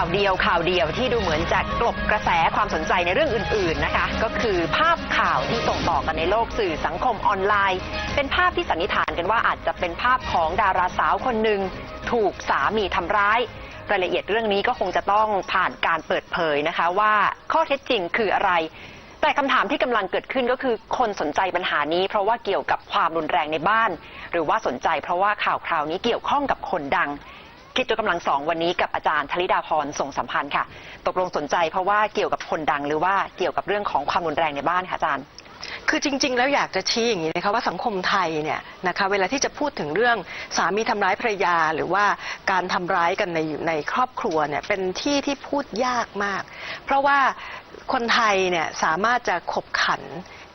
ข่าวเดียวข่าวเดียวที่ดูเหมือนจะกลบกระแสความสนใจในเรื่องอื่น ๆนะคะ ก็คือภาพข่าวที่ส่งต่อกันในโลกสื่อสังคมออนไลน์ เป็นภาพที่สันนิษฐานกันว่าอาจจะเป็นภาพของดาราสาวคนหนึ่งถูกสามีทำร้ายรายละเอียดเรื่องนี้ก็คงจะต้องผ่านการเปิดเผยนะคะ ว่าข้อเท็จจริงคืออะไร แต่คำถามที่กำลังเกิดขึ้นก็คือคนสนใจปัญหานี้ เพราะว่าเกี่ยวกับความรุนแรงในบ้าน หรือว่าสนใจเพราะว่าข่าวคราวนี้เกี่ยวข้องกับคนดัง คิดตัวกำลังสองวันนี้กับอาจารย์ธริดาพรส่งสัมพันธ์ค่ะ ตกลงสนใจเพราะว่าเกี่ยวกับคนดังหรือว่าเกี่ยวกับเรื่องของความรุนแรงในบ้านค่ะอาจารย์คือจริง ๆ แล้วอยากจะชี้อย่างนี้นะคะว่าสังคมไทยเนี่ยนะคะเวลาที่จะพูดถึงเรื่องสามีทำร้ายภรรยา หรือว่าการทำร้ายกันในในครอบครัวเนี่ยเป็นที่ที่พูดยากมาก เพราะว่าคนไทยเนี่ยสามารถจะขบขัน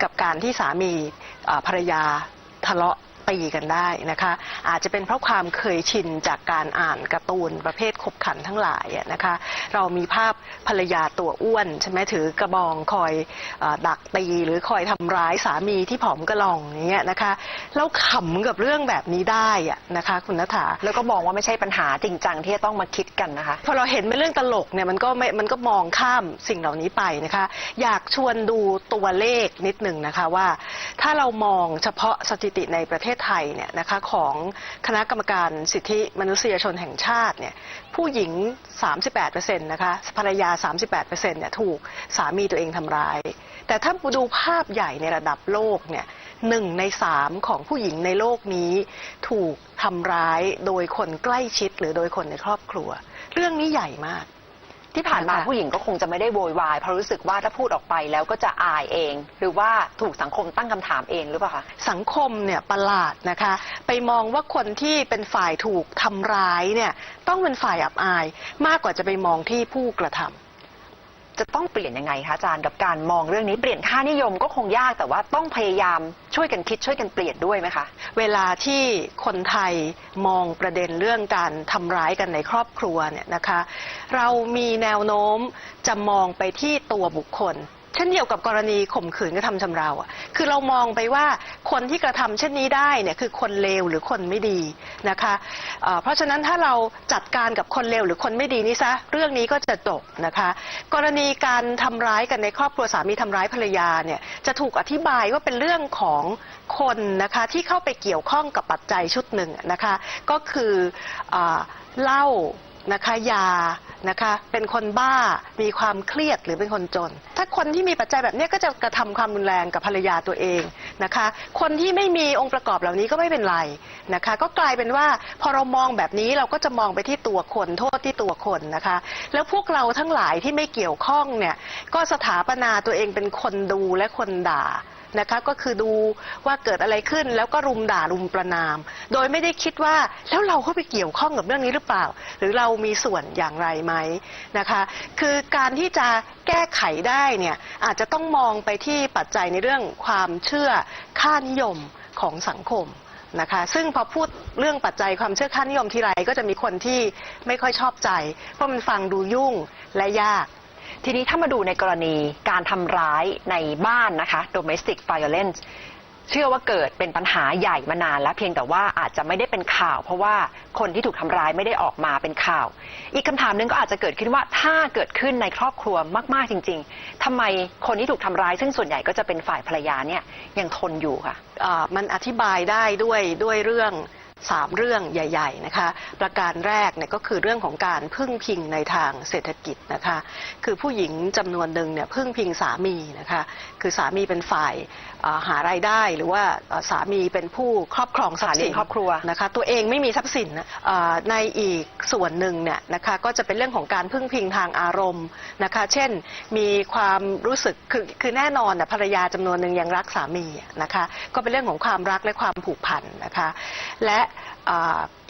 กับการที่สามีภรรยาทะเลาะ ตีกันได้นะคะ อาจจะเป็นเพราะความเคยชินจากการอ่านการ์ตูนประเภทขบขันทั้งหลายอะนะคะ เรามีภาพภรรยาตัวอ้วนใช่ไหมถือกระบองคอยเออดักตีหรือคอยทำร้ายสามีที่ผอมกระหล่องอย่างเงี้ยนะคะแล้วขำกับเรื่องแบบนี้ได้อะนะคะ คุณนัฐาแล้วก็มองว่าไม่ใช่ปัญหาจริงจังที่จะต้องมาคิดกันนะคะพอเราเห็นเป็นเรื่องตลกเนี่ยมันก็ไม่มันก็มองข้ามสิ่งเหล่านี้ไปนะคะ อยากชวนดูตัวเลขนิดหนึ่งนะคะว่า ถ้าเรามองเฉพาะสถิติในประเทศไทยเนี่ยนะคะของคณะกรรมการสิทธิมนุษยชนแห่งชาติเนี่ยผู้หญิง 38%นะคะภรรยา 38%เนี่ยถูกสามีตัวเองทำร้าย แต่ถ้าดูภาพใหญ่ในระดับโลกเนี่ยหนึ่งในสามของผู้หญิงในโลกนี้ ถูกทำร้ายโดยคนใกล้ชิดหรือโดยคนในครอบครัว เรื่องนี้ใหญ่มาก ที่ผ่านมาค่ะ ผู้หญิงก็คงจะไม่ได้โวยวายเพราะรู้สึกว่าถ้าพูดออกไปแล้วก็จะอายเอง หรือว่าถูกสังคมตั้งคำถามเองหรือเปล่าคะ สังคมเนี่ยประหลาดนะคะ ไปมองว่าคนที่เป็นฝ่ายถูกทำร้ายเนี่ยต้องเป็นฝ่ายอับอาย มากกว่าจะไปมองที่ผู้กระทำ จะต้องเปลี่ยนยังไงคะอาจารย์กับการมองเรื่องนี้เปลี่ยนค่านิยมก็คงยากแต่ว่าต้องพยายามช่วยกันคิดช่วยกันเปลี่ยนด้วยไหมคะ เวลาที่คนไทยมองประเด็นเรื่องการทำร้ายกันในครอบครัวเนี่ยนะคะ เรามีแนวโน้มจะมองไปที่ตัวบุคคล เช่นเดียวกับกรณีข่มขืนกระทำชำเราอะ คือเรามองไปว่าคนที่กระทำเช่นนี้ได้เนี่ยคือคนเลวหรือคนไม่ดีนะคะเเพราะฉะนั้นถ้าเราจัดการกับคนเลวหรือคนไม่ดีนี่ซะเรื่องนี้ก็จะจบนะคะ กรณีการทำร้ายกันในครอบครัวสามีทำร้ายภรรยาเนี่ยจะถูกอธิบายว่าเป็นเรื่องของคนนะคะที่เข้าไปเกี่ยวข้องกับปัจจัยชุดหนึ่งนะคะ ก็คืออเล้า นะคะยานะคะเป็นคนบ้ามีความเครียดหรือเป็นคนจน ถ้าคนที่มีปัจจัยแบบนี้ก็จะกระทำความรุนแรงกับภรรยาตัวเองนะคะ คนที่ไม่มีองค์ประกอบเหล่านี้ก็ไม่เป็นไรนะคะ ก็กลายเป็นว่าพอเรามองแบบนี้เราก็จะมองไปที่ตัวคนโทษที่ตัวคนนะคะ แล้วพวกเราทั้งหลายที่ไม่เกี่ยวข้องเนี่ยก็สถาปนาตัวเองเป็นคนดูและคนด่านะคะก็คือดูว่าเกิดอะไรขึ้นแล้วก็รุมด่ารุมประนาม โดยไม่ได้คิดว่าแล้วเราเข้าไปเกี่ยวข้องกับเรื่องนี้หรือเปล่า หรือเรามีส่วนอย่างไรไหมนะคะ คือการที่จะแก้ไขได้เนี่ยอาจจะต้องมองไปที่ปัจจัยในเรื่องความเชื่อค่านิยมของสังคมนะคะซึ่งพอพูดเรื่องปัจจัยความเชื่อค่านิยมทีไรก็จะมีคนที่ไม่ค่อยชอบใจ เพราะมันฟังดูยุ่งและยาก ทีนี้ถ้ามาดูในกรณีการทำร้ายในบ้านนะคะ domestic violence เชื่อว่าเกิดเป็นปัญหาใหญ่มานานแล้วเพียงแต่ว่าอาจจะไม่ได้เป็นข่าว เพราะว่าคนที่ถูกทำร้ายไม่ได้ออกมาเป็นข่าว อีกคำถามหนึ่งก็อาจจะเกิดขึ้นว่าถ้าเกิดขึ้นในครอบครัวมากๆจริง ๆทำไมคนที่ถูกทำร้าย ซึ่งส่วนใหญ่ก็จะเป็นฝ่ายภรรยาเนี่ยยังทนอยู่ค่ะอ่ามันอธิบายได้ด้วยด้วยเรื่อง สามเรื่องใหญ่ๆนะคะประการแรกเนี่ยก็คือเรื่องของการพึ่งพิงในทางเศรษฐกิจนะคะคือผู้หญิงจำนวนหนึ่งเนี่ยพึ่งพิงสามีนะคะคือสามีเป็นฝ่ายอ่าหารายได้หรือว่าอ่าสามีเป็นผู้ครอบครองทรัพย์สินหาเลี้ยงครอบครัวนะคะตัวเองไม่มีทรัพย์สินนะอ่าในอีกส่วนหนึ่งเนี่ยนะคะก็จะเป็นเรื่องของการพึ่งพิงทางอารมณ์นะคะเช่นมีความรู้สึกคือคือแน่นอนนะภรรยาจำนวนหนึ่งยังรักสามีอะนะคะก็เป็นเรื่องของความรักและความผูกพันนะคะและอ่า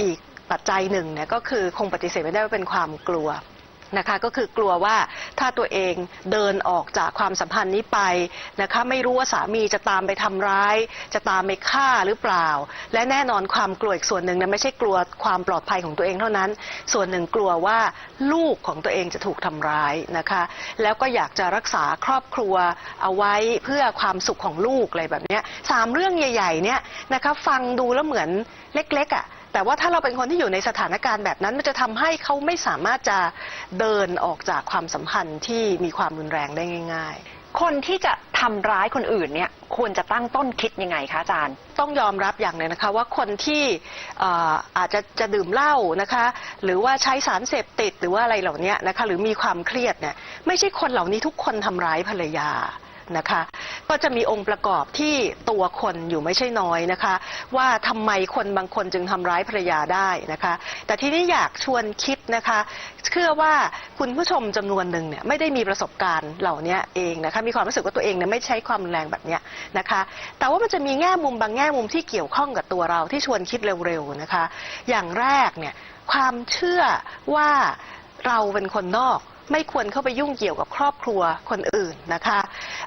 อีกปัจจัยหนึ่งเนี่ยก็คือคงปฏิเสธไม่ได้ว่าเป็นความกลัว นะคะก็คือกลัวว่าถ้าตัวเองเดินออกจากความสัมพันธ์นี้ไปนะคะไม่รู้ว่าสามีจะตามไปทำร้าย จะตามไปฆ่าหรือเปล่า และแน่นอนความกลัวอีกส่วนหนึ่งนี่ยไม่ใช่กลัวความปลอดภัยของตัวเองเท่านั้น ส่วนหนึ่งกลัวว่าลูกของตัวเองจะถูกทำร้ายนะคะ แล้วก็อยากจะรักษาครอบครัวเอาไว้เพื่อความสุขของลูกอะไรแบบนี้สามเรื่องใหญ่ๆเนี่ยนะคะฟังดูแล้วเหมือนเล็กๆอะ แต่ว่าถ้าเราเป็นคนที่อยู่ในสถานการณ์แบบนั้น มันจะทำให้เขาไม่สามารถจะเดินออกจากความสัมพันธ์ที่มีความรุนแรงได้ง่ายคนที่จะทำร้ายคนอื่นเนี่ยควรจะตั้งต้นคิดยังไงคะอาจารย์ๆต้องยอมรับอย่างหนึ่งนะคะว่าคนที่เอ่ออาจจะจะดื่มเหล้านะคะ หรือว่าใช้สารเสพติดหรือว่าอะไรเหล่านี้นะคะหรือมีความเครียดเนี่ยไม่ใช่คนเหล่านี้ทุกคนทำร้ายภรรยา นะคะ ก็จะมีองค์ประกอบที่ตัวคนอยู่ไม่ใช่น้อยนะคะ ว่าทำไมคนบางคนจึงทำร้ายภรรยาได้นะคะ แต่ที่นี้อยากชวนคิดนะคะ เชื่อว่าคุณผู้ชมจำนวนหนึ่งเนี่ยไม่ได้มีประสบการณ์เหล่านี้เองนะคะมีความรู้สึกว่าตัวเองเนี่ยไม่ใช้ความรุนแรงแบบเนี้ยนะคะ แต่ว่ามันจะมีแง่มุมบางแง่มุมที่เกี่ยวข้องกับตัวเราที่ชวนคิดเร็วๆนะคะ อย่างแรกเนี่ยความเชื่อว่าเราเป็นคนนอก ไม่ควรเข้าไปยุ่งเกี่ยวกับครอบครัวคนอื่นนะคะ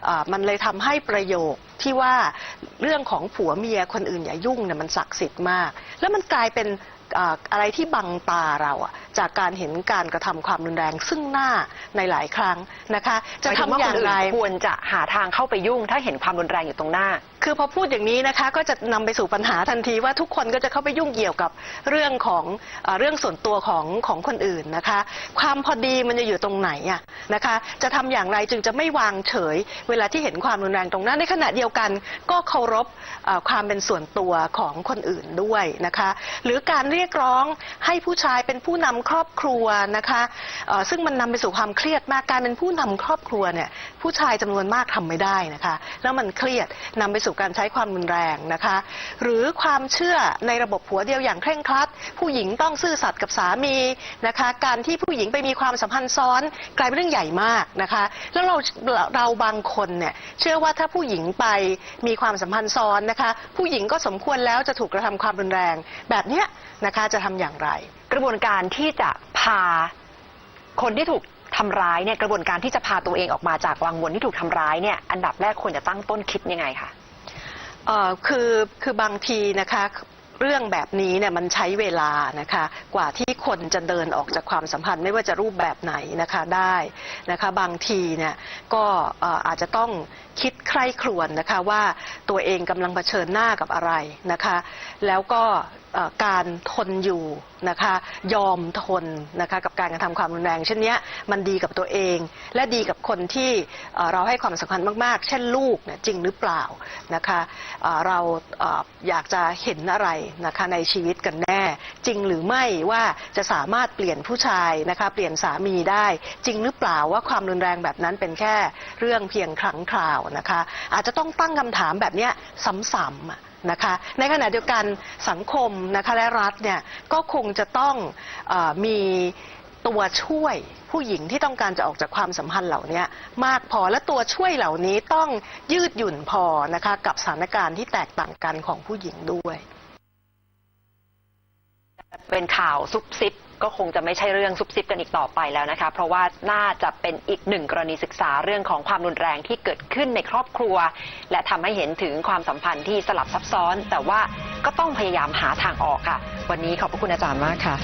เอ่อมันเลยทำให้ประโยคที่ว่าเรื่องของผัวเมียคนอื่นอย่ายุ่งเนี่ยมันศักดิ์สิทธิ์มาก แล้วมันกลายเป็นออะไรที่บังตาเราจากการเห็นการกระทำความรุนแรงซึ่งหน้าในหลายครั้งนะคะ จะทำว่าอย่างคนอื่ไรนควรจะหาทางเข้าไปยุ่ง ถ้าเห็นความรุนแรงอยู่ตรงหน้าคือพอพูดอย่างนี้นะคะก็จะนำไปสู่ปัญหาทันทีว่าทุกคนก็จะเข้าไปยุ่งเกี่ยวกับเรื่องของเออเรื่องส่วนตัวของของคนอื่นนะคะ ความพอดีมันจะอยู่ตรงไหนอะนะคะ จะทำอย่างไรจึงจะไม่วางเฉย เวลาที่เห็นความรุนแรงตรงนั้นในขณะเดียวกันก็เคารพเอ่อความเป็นส่วนตัวของคนอื่นด้วยนะคะ หรือการเรียกร้องให้ผู้ชายเป็นผู้นำครอบครัวนะคะเอ่อซึ่งมันนำไปสู่ความเครียดมากการเป็นผู้นำครอบครัวเนี่ยผู้ชายจำนวนมากทำไม่ได้นะคะ แล้วมันเครียดนำไปสู่การใช้ความรุนแรงนะคะ หรือความเชื่อในระบบผัวเดียวอย่างเคร่งครัด ผู้หญิงต้องซื่อสัตย์กับสามีนะคะ การที่ผู้หญิงไปมีความสัมพันธ์ซ้อนกลายเป็นเรื่องใหญ่มากนะคะ แล้วเราเราบางคนเนี่ยเชื่อว่าถ้าผู้หญิงไปมีความสัมพันธ์ซ้อนนะคะ ผู้หญิงก็สมควรแล้วจะถูกกระทำความรุนแรง แบบเนี้ยนะคะจะทำอย่างไร กระบวนการที่จะพาคนที่ถูกทำร้ายเนี่ยกระบวนการที่จะพาตัวเองออกมาจากวังวนที่ถูกทำร้ายเนี่ยอันดับแรกควรจะตั้งต้นคิดยังไงคะ เอ่อคือคือบางทีนะคะเรื่องแบบนี้เนี่ยมันใช้เวลานะคะกว่าที่คนจะเดินออกจากความสัมพันธ์ไม่ว่าจะรูปแบบไหนนะคะได้นะคะบางทีเนี่ยก็เอ่ออาจจะต้องคิดใคร่ครวญนะคะว่าตัวเองกำลังเผชิญหน้ากับอะไรนะคะแล้วก็ การทนอยู่นะคะยอมทนนะคะกับการกระทำความรุนแรง เช่นนี้มันดีกับตัวเอง และดีกับคนที่เราให้ความสำคัญมากๆ เช่นลูกเนี่ยจริงหรือเปล่านะคะเราอยากจะเห็นอะไรนะคะในชีวิตกันแน่ จริงหรือไม่ว่าจะสามารถเปลี่ยนผู้ชายนะคะเปลี่ยนสามีได้ จริงหรือเปล่าว่าความรุนแรงแบบนั้นเป็นแค่เรื่องเพียงครั้งคราวนะคะอาจจะต้องตั้งคำถามแบบนี้ซ้ำๆ นะคะในขณะเดียวกันสังคมนะคะและรัฐเนี่ยก็คงจะต้องอมีตัวช่วยผู้หญิงที่ต้องการจะออกจากความสัมพันธ์เหล่านี้มากพอและตัวช่วยเหล่านี้ต้องยืดหยุ่นพอนะคะกับสถานการณ์ที่แตกต่างกันของผู้หญิงด้วย เป็นข่าวซุบซิบ ก็คงจะไม่ใช่เรื่องซุบซิบกันอีกต่อไปแล้วนะคะ เพราะว่าน่าจะเป็นอีกหนึ่งกรณีศึกษาเรื่องของความรุนแรงที่เกิดขึ้นในครอบครัว และทำให้เห็นถึงความสัมพันธ์ที่สลับซับซ้อน แต่ว่าก็ต้องพยายามหาทางออกค่ะ วันนี้ขอบพระคุณอาจารย์มากค่ะ